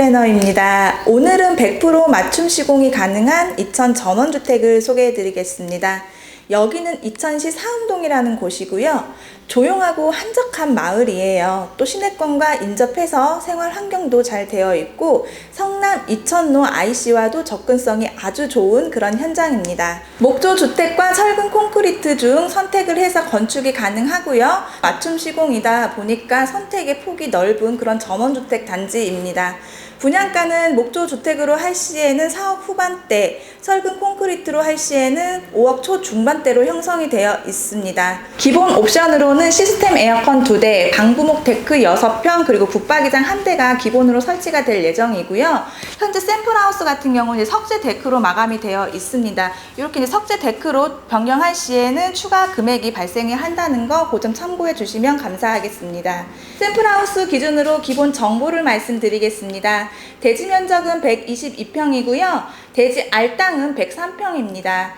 플래너입니다. 오늘은 100% 맞춤 시공이 가능한 이천 전원주택을 소개해 드리겠습니다. 여기는 이천시 사음동이라는 곳이고요. 조용하고 한적한 마을이에요. 또 시내권과 인접해서 생활 환경도 잘 되어 있고 성남 이천로 IC와도 접근성이 아주 좋은 그런 현장입니다. 목조 주택과 철근 콘크리트 중 선택을 해서 건축이 가능하고요. 맞춤 시공이다 보니까 선택의 폭이 넓은 그런 전원주택 단지입니다. 분양가는 목조 주택으로 할 시에는 4억 후반대, 철근 콘크리트로 할 시에는 5억 초중반대로 형성이 되어 있습니다. 기본 옵션으로는 시스템 에어컨 2대, 방부목 데크 6평, 그리고 붙박이장 1대가 기본으로 설치가 될 예정이고요. 현재 샘플하우스 같은 경우는 석재 데크로 마감이 되어 있습니다. 이렇게 석재 데크로 변경할 시에는 추가 금액이 발생이 한다는 거 그 점 참고해 주시면 감사하겠습니다. 샘플하우스 기준으로 기본 정보를 말씀드리겠습니다. 대지 면적은 122평이고요. 대지 알땅은 103평입니다.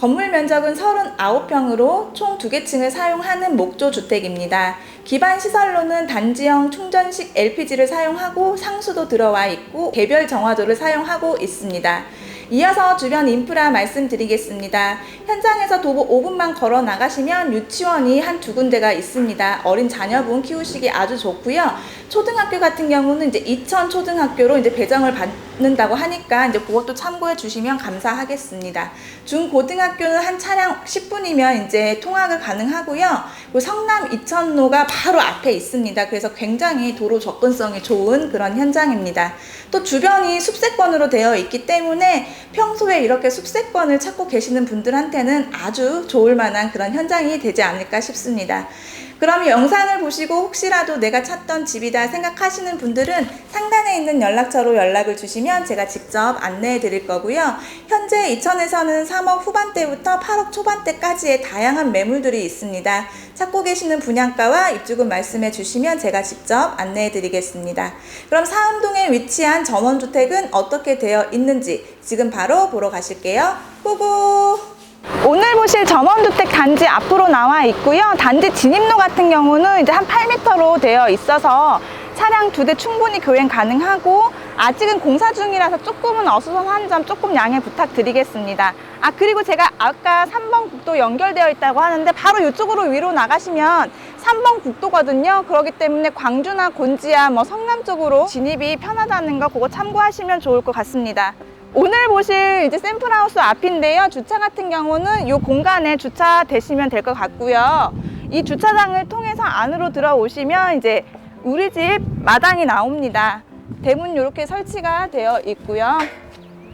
건물 면적은 39평으로 총 2개 층을 사용하는 목조 주택입니다. 기반 시설로는 단지형 충전식 LPG를 사용하고 상수도 들어와 있고 개별 정화조를 사용하고 있습니다. 이어서 주변 인프라 말씀드리겠습니다. 현장에서 도보 5분만 걸어 나가시면 유치원이 한 두 군데가 있습니다. 어린 자녀분 키우시기 아주 좋고요. 초등학교 같은 경우는 이제 이천 초등학교로 이제 배정을 받 는다고 하니까 이제 그것도 참고해 주시면 감사하겠습니다. 중고등학교는 한 차량 10분이면 이제 통학을 가능하고요. 그리고 성남 이천로가 바로 앞에 있습니다. 그래서 굉장히 도로 접근성이 좋은 그런 현장입니다. 또 주변이 숲세권으로 되어 있기 때문에 평소에 이렇게 숲세권을 찾고 계시는 분들한테는 아주 좋을 만한 그런 현장이 되지 않을까 싶습니다. 그럼 영상을 보시고 혹시라도 내가 찾던 집이다 생각하시는 분들은 상단에 있는 연락처로 연락을 주시면 제가 직접 안내해 드릴 거고요. 현재 이천에서는 3억 후반대부터 8억 초반대까지의 다양한 매물들이 있습니다. 찾고 계시는 분양가와 입주금 말씀해 주시면 제가 직접 안내해 드리겠습니다. 그럼 사암동에 위치한 전원주택은 어떻게 되어 있는지 지금 바로 보러 가실게요. 고고! 오늘 보실 전원주택 단지 앞으로 나와 있고요. 단지 진입로 같은 경우는 이제 한 8m로 되어 있어서 차량 두 대 충분히 교행 가능하고 아직은 공사 중이라서 조금은 어수선한 점 조금 양해 부탁드리겠습니다. 아 그리고 제가 아까 3번 국도 연결되어 있다고 하는데 바로 이쪽으로 위로 나가시면 3번 국도거든요. 그렇기 때문에 광주나 곤지암, 뭐 성남 쪽으로 진입이 편하다는 거 그거 참고하시면 좋을 것 같습니다. 오늘 보실 이제 샘플하우스 앞인데요. 주차 같은 경우는 이 공간에 주차 되시면 될 것 같고요. 이 주차장을 통해서 안으로 들어오시면 이제 우리 집 마당이 나옵니다. 대문 이렇게 설치가 되어 있고요.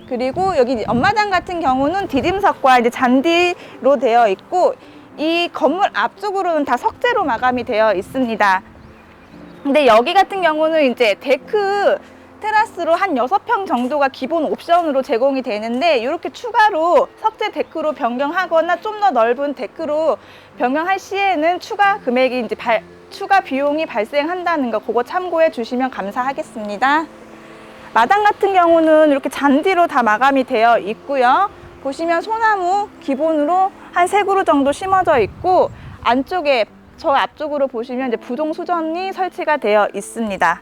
그리고 여기 옆마당 같은 경우는 디딤석과 이제 잔디로 되어 있고 이 건물 앞쪽으로는 다 석재로 마감이 되어 있습니다. 근데 여기 같은 경우는 이제 데크 테라스로 한 6평 정도가 기본 옵션으로 제공이 되는데 이렇게 추가로 석재 데크로 변경하거나 좀 더 넓은 데크로 변경할 시에는 추가 금액이 이제 발, 추가 비용이 발생한다는 거 그거 참고해 주시면 감사하겠습니다. 마당 같은 경우는 이렇게 잔디로 다 마감이 되어 있고요. 보시면 소나무 기본으로 한 세 그루 정도 심어져 있고 안쪽에 저 앞쪽으로 보시면 이제 부동 수전이 설치가 되어 있습니다.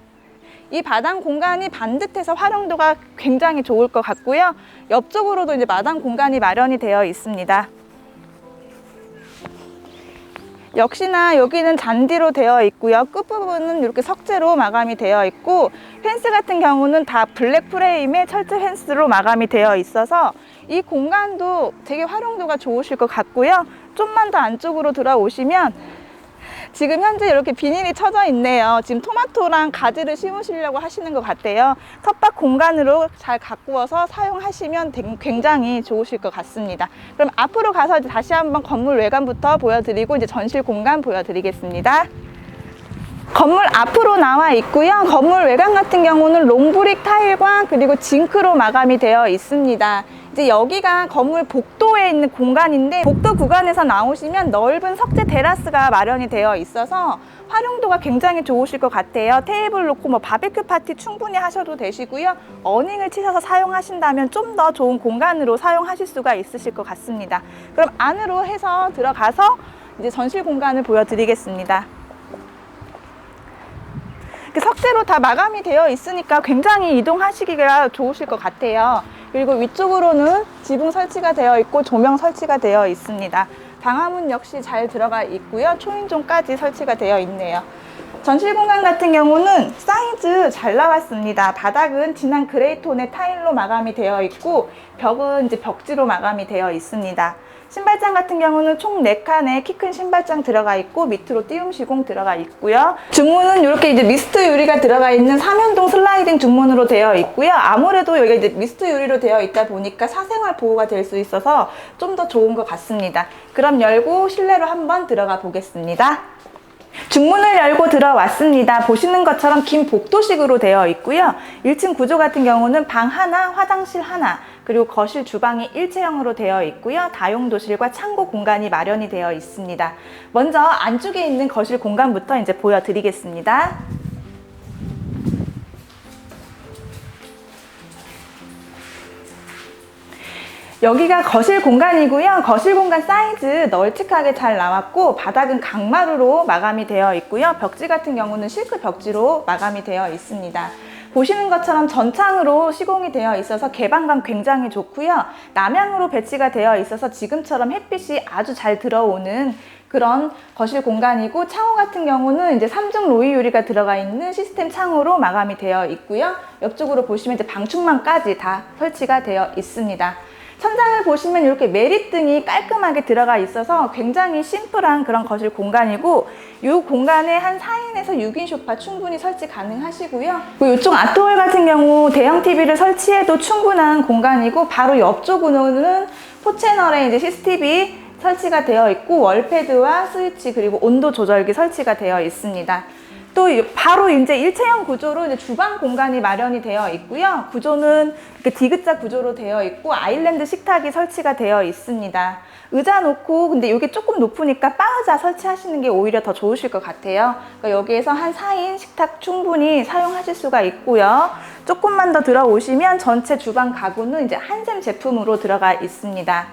이 바닥 공간이 반듯해서 활용도가 굉장히 좋을 것 같고요. 옆쪽으로도 이제 마당 공간이 마련이 되어 있습니다. 역시나 여기는 잔디로 되어 있고요. 끝부분은 이렇게 석재로 마감이 되어 있고 펜스 같은 경우는 다 블랙 프레임의 철제 펜스로 마감이 되어 있어서 이 공간도 되게 활용도가 좋으실 것 같고요. 좀만 더 안쪽으로 들어오시면 지금 현재 이렇게 비닐이 쳐져 있네요. 지금 토마토랑 가지를 심으시려고 하시는 것 같아요. 텃밭 공간으로 잘 가꾸어서 사용하시면 되- 굉장히 좋으실 것 같습니다. 그럼 앞으로 가서 다시 한번 건물 외관부터 보여드리고 이제 전실 공간 보여드리겠습니다. 건물 앞으로 나와 있고요. 건물 외관 같은 경우는 롱브릭 타일과 그리고 징크로 마감이 되어 있습니다. 이제 여기가 건물 복도에 있는 공간인데 복도 구간에서 나오시면 넓은 석재 테라스가 마련이 되어 있어서 활용도가 굉장히 좋으실 것 같아요. 테이블 놓고 뭐 바베큐 파티 충분히 하셔도 되시고요. 어닝을 치셔서 사용하신다면 좀 더 좋은 공간으로 사용하실 수가 있으실 것 같습니다. 그럼 안으로 해서 들어가서 이제 전실 공간을 보여드리겠습니다. 이렇게 석재로 다 마감이 되어 있으니까 굉장히 이동하시기가 좋으실 것 같아요. 그리고 위쪽으로는 지붕 설치가 되어 있고 조명 설치가 되어 있습니다. 방화문 역시 잘 들어가 있고요. 초인종까지 설치가 되어 있네요. 전실 공간 같은 경우는 사이즈 잘 나왔습니다. 바닥은 진한 그레이 톤의 타일로 마감이 되어 있고 벽은 이제 벽지로 마감이 되어 있습니다. 신발장 같은 경우는 총 4칸에 키 큰 신발장 들어가 있고 밑으로 띄움 시공 들어가 있고요. 중문은 이렇게 이제 미스트 유리가 들어가 있는 삼연동 슬라이딩 중문으로 되어 있고요. 아무래도 여기가 이제 미스트 유리로 되어 있다 보니까 사생활 보호가 될 수 있어서 좀 더 좋은 것 같습니다. 그럼 열고 실내로 한번 들어가 보겠습니다. 중문을 열고 들어왔습니다. 보시는 것처럼 긴 복도식으로 되어 있고요. 1층 구조 같은 경우는 방 하나, 화장실 하나, 그리고 거실 주방이 일체형으로 되어 있고요. 다용 도실과 창고 공간이 마련이 되어 있습니다. 먼저 안쪽에 있는 거실 공간부터 이제 보여드리겠습니다. 여기가 거실 공간이고요. 거실 공간 사이즈 널찍하게 잘 나왔고 바닥은 강마루로 마감이 되어 있고요. 벽지 같은 경우는 실크 벽지로 마감이 되어 있습니다. 보시는 것처럼 전창으로 시공이 되어 있어서 개방감 굉장히 좋고요. 남향으로 배치가 되어 있어서 지금처럼 햇빛이 아주 잘 들어오는 그런 거실 공간이고 창호 같은 경우는 이제 3중 로이 유리가 들어가 있는 시스템 창호로 마감이 되어 있고요. 옆쪽으로 보시면 이제 방충망까지 다 설치가 되어 있습니다. 천장을 보시면 이렇게 메리등이 깔끔하게 들어가 있어서 굉장히 심플한 그런 거실 공간이고 이 공간에 한 4인에서 6인 소파 충분히 설치 가능하시고요. 이쪽 아트홀 같은 경우 대형 TV를 설치해도 충분한 공간이고 바로 옆쪽으로는 4채널에 이제 CCTV 설치가 되어 있고 월패드와 스위치 그리고 온도 조절기 설치가 되어 있습니다. 또 이- 바로 이제 일체형 구조로 이제 주방 공간이 마련이 되어 있고요. 구조는 이렇게 디귿자 구조로 되어 있고 아일랜드 식탁이 설치가 되어 있습니다. 의자 놓고 근데 이게 조금 높으니까 바 의자 설치하시는 게 오히려 더 좋으실 것 같아요. 그러니까 여기에서 한 4인 식탁 충분히 사용하실 수가 있고요. 조금만 더 들어오시면 전체 주방 가구는 이제 한샘 제품으로 들어가 있습니다.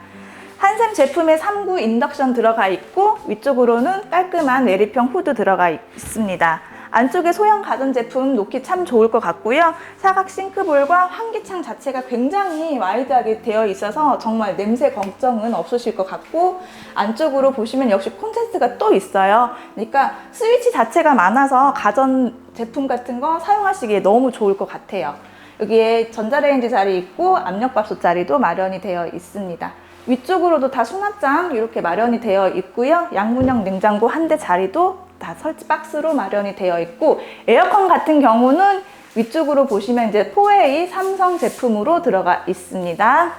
한샘 제품에 3구 인덕션 들어가 있고 위쪽으로는 깔끔한 내리평 후드 들어가 있습니다. 안쪽에 소형 가전제품 놓기 참 좋을 것 같고요. 사각 싱크볼과 환기창 자체가 굉장히 와이드하게 되어 있어서 정말 냄새 걱정은 없으실 것 같고 안쪽으로 보시면 역시 콘센트가 또 있어요. 그러니까 스위치 자체가 많아서 가전 제품 같은 거 사용하시기에 너무 좋을 것 같아요. 여기에 전자레인지 자리 있고 압력밥솥 자리도 마련이 되어 있습니다. 위쪽으로도 다 수납장 이렇게 마련이 되어 있고요. 양문형 냉장고 한 대 자리도 다 설치 박스로 마련이 되어 있고 에어컨 같은 경우는 위쪽으로 보시면 이제 4A 삼성 제품으로 들어가 있습니다.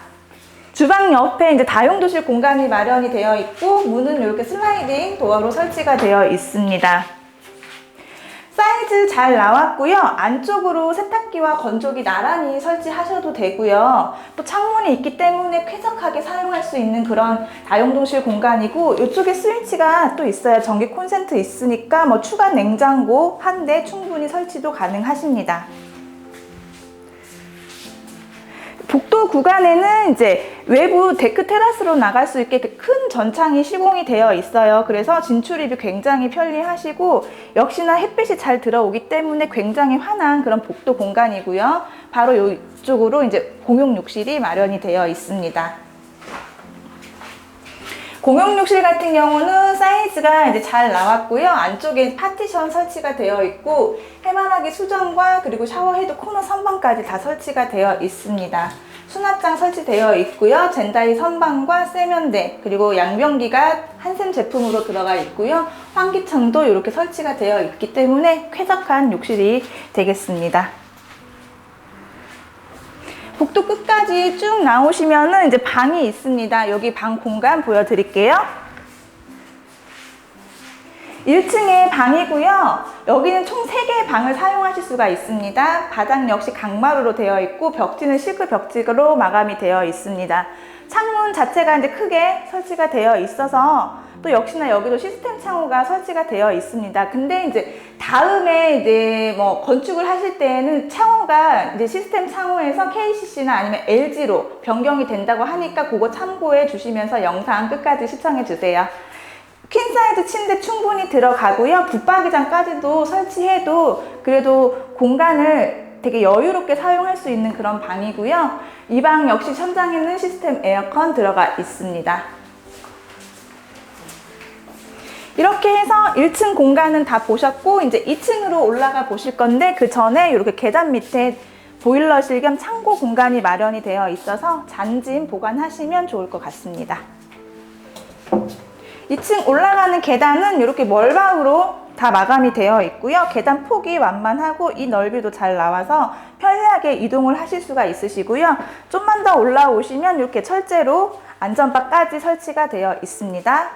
주방 옆에 이제 다용도실 공간이 마련이 되어 있고 문은 이렇게 슬라이딩 도어로 설치가 되어 있습니다. 사이즈 잘 나왔고요. 안쪽으로 세탁기와 건조기 나란히 설치하셔도 되고요. 또 창문이 있기 때문에 쾌적하게 사용할 수 있는 그런 다용도실 공간이고 이쪽에 스위치가 또 있어요. 전기 콘센트 있으니까 뭐 추가 냉장고 한 대 충분히 설치도 가능하십니다. 복도 구간에는 이제 외부 데크 테라스로 나갈 수 있게 큰 전창이 시공이 되어 있어요. 그래서 진출입이 굉장히 편리하시고 역시나 햇빛이 잘 들어오기 때문에 굉장히 환한 그런 복도 공간이고요. 바로 이쪽으로 이제 공용 욕실이 마련이 되어 있습니다. 공용 욕실 같은 경우는 사이즈가 이제 잘 나왔고요. 안쪽에 파티션 설치가 되어 있고 해바라기 수전과 그리고 샤워헤드 코너 선반까지 다 설치가 되어 있습니다. 수납장 설치되어 있고요. 젠다이 선반과 세면대 그리고 양변기가 한샘 제품으로 들어가 있고요. 환기창도 이렇게 설치가 되어 있기 때문에 쾌적한 욕실이 되겠습니다. 복도 끝까지 쭉 나오시면은 이제 방이 있습니다. 여기 방 공간 보여드릴게요. 1층에 방이고요. 여기는 총 3개의 방을 사용하실 수가 있습니다. 바닥 역시 강마루로 되어 있고 벽지는 실크 벽지로 마감이 되어 있습니다. 창문 자체가 이제 크게 설치가 되어 있어서 또 역시나 여기도 시스템 창호가 설치가 되어 있습니다. 근데 이제 다음에 이제 뭐 건축을 하실 때에는 창호가 이제 시스템 창호에서 KCC나 아니면 LG로 변경이 된다고 하니까 그거 참고해 주시면서 영상 끝까지 시청해 주세요. 퀸 사이즈 침대 충분히 들어가고요. 붙박이장까지도 설치해도 그래도 공간을 되게 여유롭게 사용할 수 있는 그런 방이고요. 이 방 역시 천장에는 시스템 에어컨 들어가 있습니다. 이렇게 해서 1층 공간은 다 보셨고 이제 2층으로 올라가 보실 건데 그 전에 이렇게 계단 밑에 보일러실 겸 창고 공간이 마련이 되어 있어서 잔짐 보관하시면 좋을 것 같습니다. 2층 올라가는 계단은 이렇게 멀방으로 다 마감이 되어 있고요. 계단 폭이 완만하고 이 넓이도 잘 나와서 편리하게 이동을 하실 수가 있으시고요. 좀만 더 올라오시면 이렇게 철제로 안전바까지 설치가 되어 있습니다.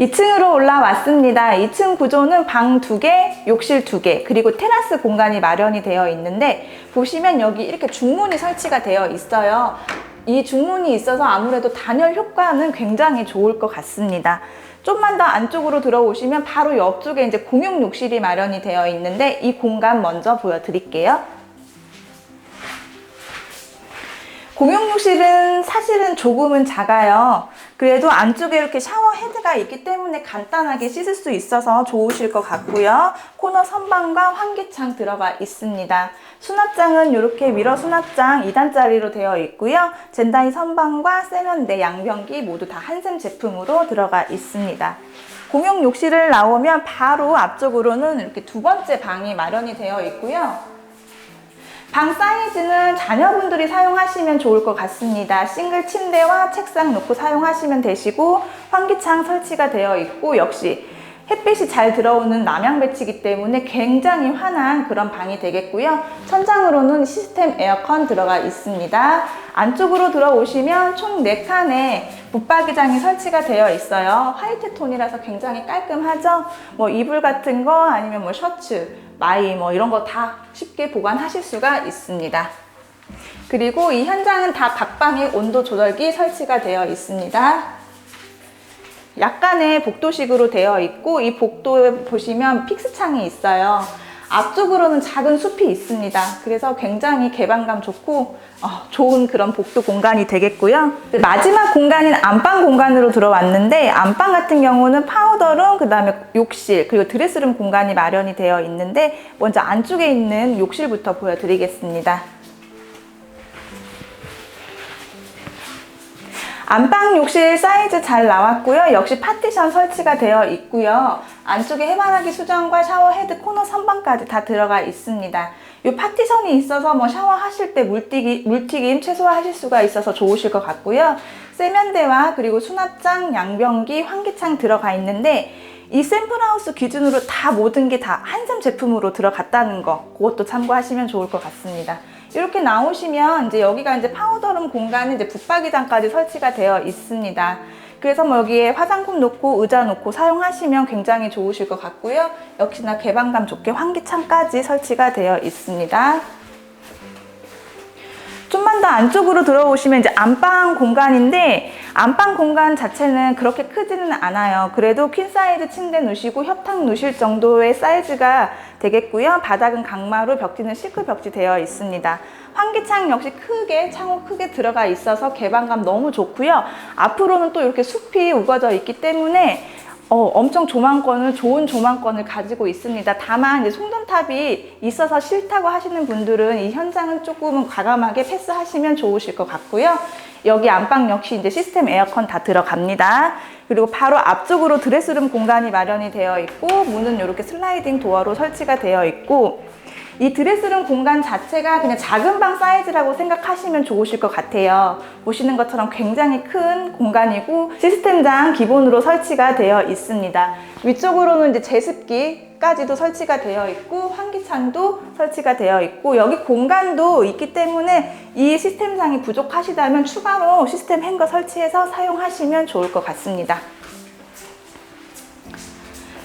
2층으로 올라왔습니다. 2층 구조는 방 2개, 욕실 2개, 그리고 테라스 공간이 마련이 되어 있는데 보시면 여기 이렇게 중문이 설치가 되어 있어요. 이 중문이 있어서 아무래도 단열 효과는 굉장히 좋을 것 같습니다. 좀만 더 안쪽으로 들어오시면 바로 옆쪽에 이제 공용 욕실이 마련이 되어 있는데 이 공간 먼저 보여드릴게요. 공용 욕실은 사실은 조금은 작아요. 그래도 안쪽에 이렇게 샤워 헤드가 있기 때문에 간단하게 씻을 수 있어서 좋으실 것 같고요. 코너 선반과 환기창 들어가 있습니다. 수납장은 이렇게 미러 수납장 2단짜리로 되어 있고요. 젠다이 선반과 세면대, 양변기 모두 다 한샘 제품으로 들어가 있습니다. 공용 욕실을 나오면 바로 앞쪽으로는 이렇게 두 번째 방이 마련이 되어 있고요. 방 사이즈는 자녀분들이 사용하시면 좋을 것 같습니다. 싱글 침대와 책상 놓고 사용하시면 되시고 환기창 설치가 되어 있고 역시 햇빛이 잘 들어오는 남향 배치이기 때문에 굉장히 환한 그런 방이 되겠고요. 천장으로는 시스템 에어컨 들어가 있습니다. 안쪽으로 들어오시면 총 4칸의 붙박이장이 설치가 되어 있어요. 화이트 톤이라서 굉장히 깔끔하죠? 뭐 이불 같은 거 아니면 뭐 셔츠, 마이 뭐 이런 거 다 쉽게 보관하실 수가 있습니다. 그리고 이 현장은 다 각방의 온도 조절기 설치가 되어 있습니다. 약간의 복도식으로 되어 있고 이 복도에 보시면 픽스창이 있어요. 앞쪽으로는 작은 숲이 있습니다. 그래서 굉장히 개방감 좋고 어, 좋은 그런 복도 공간이 되겠고요. 마지막 공간인 안방 공간으로 들어왔는데 안방 같은 경우는 파우더룸, 그 다음에 욕실, 그리고 드레스룸 공간이 마련이 되어 있는데 먼저 안쪽에 있는 욕실부터 보여드리겠습니다. 안방 욕실 사이즈 잘 나왔고요. 역시 파티션 설치가 되어 있고요. 안쪽에 해바라기 수전과 샤워 헤드 코너 선반까지 다 들어가 있습니다. 이 파티션이 있어서 뭐 샤워하실 때 물튀기, 물튀김 최소화하실 수가 있어서 좋으실 것 같고요. 세면대와 그리고 수납장, 양변기, 환기창 들어가 있는데 이 샘플하우스 기준으로 다 모든 게 다 한샘 제품으로 들어갔다는 거 그것도 참고하시면 좋을 것 같습니다. 이렇게 나오시면 이제 여기가 이제 파우더룸 공간이 이제 붙박이장까지 설치가 되어 있습니다. 그래서 뭐 여기에 화장품 놓고 의자 놓고 사용하시면 굉장히 좋으실 것 같고요. 역시나 개방감 좋게 환기창까지 설치가 되어 있습니다. 좀만 더 안쪽으로 들어오시면 이제 안방 공간인데 안방 공간 자체는 그렇게 크지는 않아요. 그래도 퀸 사이즈 침대 누시고 협탁 누실 정도의 사이즈가 되겠고요. 바닥은 강마루, 벽지는 실크 벽지 되어 있습니다. 환기창 역시 크게 창호 크게 들어가 있어서 개방감 너무 좋고요. 앞으로는 또 이렇게 숲이 우거져 있기 때문에 어, 엄청 조망권을 좋은 조망권을 가지고 있습니다. 다만 이제 송전탑이 있어서 싫다고 하시는 분들은 이 현장은 조금은 과감하게 패스하시면 좋으실 것 같고요. 여기 안방 역시 이제 시스템 에어컨 다 들어갑니다. 그리고 바로 앞쪽으로 드레스룸 공간이 마련이 되어 있고 문은 이렇게 슬라이딩 도어로 설치가 되어 있고 이 드레스룸 공간 자체가 그냥 작은 방 사이즈라고 생각하시면 좋으실 것 같아요. 보시는 것처럼 굉장히 큰 공간이고 시스템장 기본으로 설치가 되어 있습니다. 위쪽으로는 이제 제습기 까지도 설치가 되어 있고 환기창도 설치가 되어 있고 여기 공간도 있기 때문에 이 시스템장이 부족하시다면 추가로 시스템 행거 설치해서 사용하시면 좋을 것 같습니다.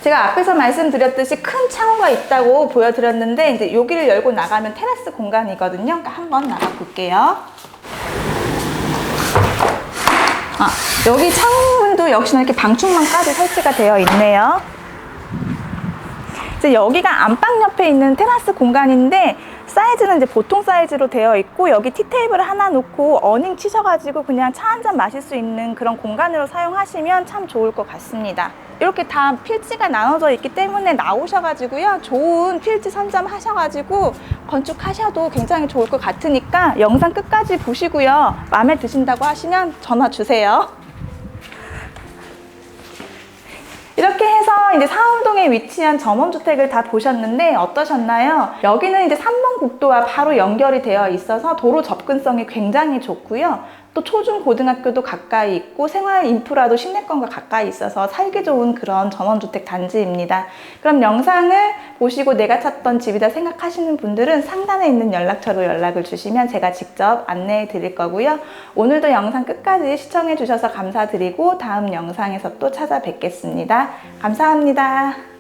제가 앞에서 말씀드렸듯이 큰 창호가 있다고 보여드렸는데 이제 여기를 열고 나가면 테라스 공간이거든요. 그러니까 한번 나가 볼게요. 아, 여기 창문도 역시나 이렇게 방충망까지 설치가 되어 있네요. 이제 여기가 안방 옆에 있는 테라스 공간인데 사이즈는 이제 보통 사이즈로 되어 있고 여기 티테이블 하나 놓고 어닝 치셔가지고 그냥 차 한 잔 마실 수 있는 그런 공간으로 사용하시면 참 좋을 것 같습니다. 이렇게 다 필지가 나눠져 있기 때문에 나오셔가지고요. 좋은 필지 선점 하셔가지고 건축하셔도 굉장히 좋을 것 같으니까 영상 끝까지 보시고요. 마음에 드신다고 하시면 전화 주세요. 이렇게 해서 이제 사운동에 위치한 전원주택을 다 보셨는데 어떠셨나요? 여기는 이제 3번 국도와 바로 연결이 되어 있어서 도로 접근성이 굉장히 좋고요. 또 초중 고등학교도 가까이 있고 생활 인프라도 시내권과 가까이 있어서 살기 좋은 그런 전원주택 단지입니다. 그럼 영상을 보시고 내가 찾던 집이다 생각하시는 분들은 상단에 있는 연락처로 연락을 주시면 제가 직접 안내해 드릴 거고요. 오늘도 영상 끝까지 시청해 주셔서 감사드리고 다음 영상에서 또 찾아뵙겠습니다. 감사합니다.